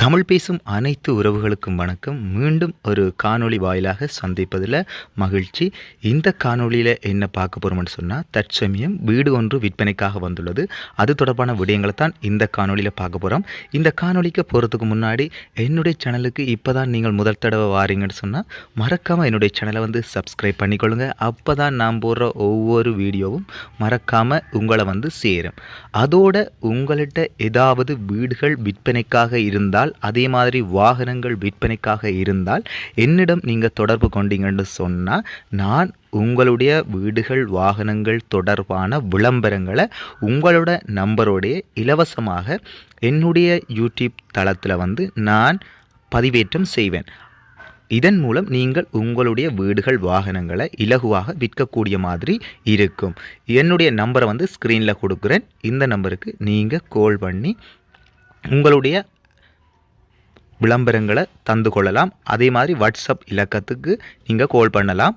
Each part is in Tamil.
தமிழ் பேசும் அனைத்து உறவுகளுக்கும் வணக்கம். மீண்டும் ஒரு காணொளி வாயிலாக சந்திப்பதில் மகிழ்ச்சி. இந்த காணொளியில் என்ன பார்க்க போகிறோம்னு சொன்னால் தற்சமயம் வீடு ஒன்று விற்பனைக்காக வந்துள்ளது. அது தொடர்பான விடயங்களை தான் இந்த காணொளியில் பார்க்க போகிறோம் இந்த காணொளிக்கு போகிறதுக்கு முன்னாடி என்னுடைய சேனலுக்கு இப்போ தான் நீங்கள் முதல் தடவை வாரீங்கன்னு சொன்னால் மறக்காமல் என்னுடைய சேனலை வந்து சப்ஸ்கிரைப் பண்ணிக்கொள்ளுங்க. அப்போ தான் நான் போடுற ஒவ்வொரு வீடியோவும் மறக்காமல் உங்களை வந்து சேரும். அதோட உங்கள்கிட்ட ஏதாவது வீடுகள் விற்பனைக்காக இருந்தால் இருந்தால் அதே மாதிரி வாகனங்கள் விற்பனைக்காக இருந்தால் என்னிடம் நீங்கள் தொடர்பு கொண்டீங்கன்னு சொன்னால் நான் உங்களுடைய வீடுகள் வாகனங்கள் தொடர்பான விளம்பரங்களை உங்களோட நம்பரோடைய இலவசமாக என்னுடைய யூடியூப் தளத்தில் வந்து நான் பதிவேற்றம் செய்வேன். இதன் மூலம் நீங்கள் உங்களுடைய வீடுகள் வாகனங்களை இலகுவாக விற்கக்கூடிய மாதிரி இருக்கும். என்னுடைய நம்பரை வந்து ஸ்க்ரீனில் கொடுக்குறேன். இந்த நம்பருக்கு நீங்கள் கால் பண்ணி உங்களுடைய விளம்பரங்களை தந்து கொள்ளலாம். அதே மாதிரி வாட்ஸ்அப் இலக்கத்துக்கு நீங்கள் கால் பண்ணலாம்.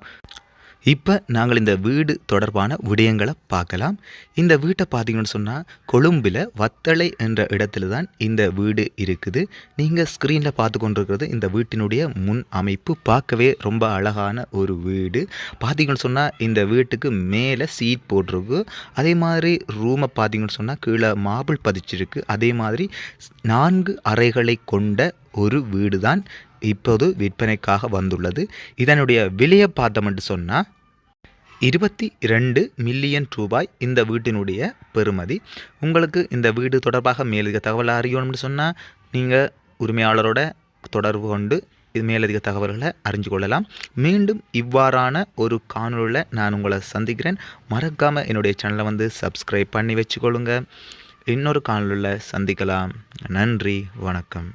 இப்போ நாங்கள் இந்த வீடு தொடர்பான விடயங்களை பார்க்கலாம். இந்த வீட்டை பார்த்தீங்கன்னு சொன்னால் கொழும்பில் வத்தளை என்ற இடத்துல தான் இந்த வீடு இருக்குது. நீங்கள் ஸ்க்ரீனில் பார்த்து கொண்டிருக்கிறது இந்த வீட்டினுடைய முன் அமைப்பு. பார்க்கவே ரொம்ப அழகான ஒரு வீடு. பார்த்தீங்கன்னு சொன்னால் இந்த வீட்டுக்கு மேலே சீட் போட்டிருக்கு. அதே மாதிரி ரூமை பார்த்தீங்கன்னு சொன்னால் கீழே மாபிள் பதிச்சிருக்கு. அதே மாதிரி நான்கு அறைகளை கொண்ட ஒரு வீடு தான் இப்போது விற்பனைக்காக வந்துள்ளது. இதனுடைய விலையை பார்த்தோம்னு சொன்னால் இருபத்தி ரெண்டு மில்லியன் ரூபாய் இந்த வீட்டினுடைய பெறுமதி. உங்களுக்கு இந்த வீடு தொடர்பாக மேலதிக தகவல் அறியணும்னு சொன்னால் நீங்கள் உரிமையாளரோட தொடர்பு கொண்டு இது மேலதிக தகவல்களை அறிஞ்சு கொள்ளலாம். மீண்டும் இவ்வாறான ஒரு காணொலியில் நான் உங்களை சந்திக்கிறேன். மறக்காமல் என்னுடைய சேனலை வந்து சப்ஸ்கிரைப் பண்ணி வச்சுக்கொள்ளுங்க. இன்னொரு காணொலியில் சந்திக்கலாம். நன்றி வணக்கம்.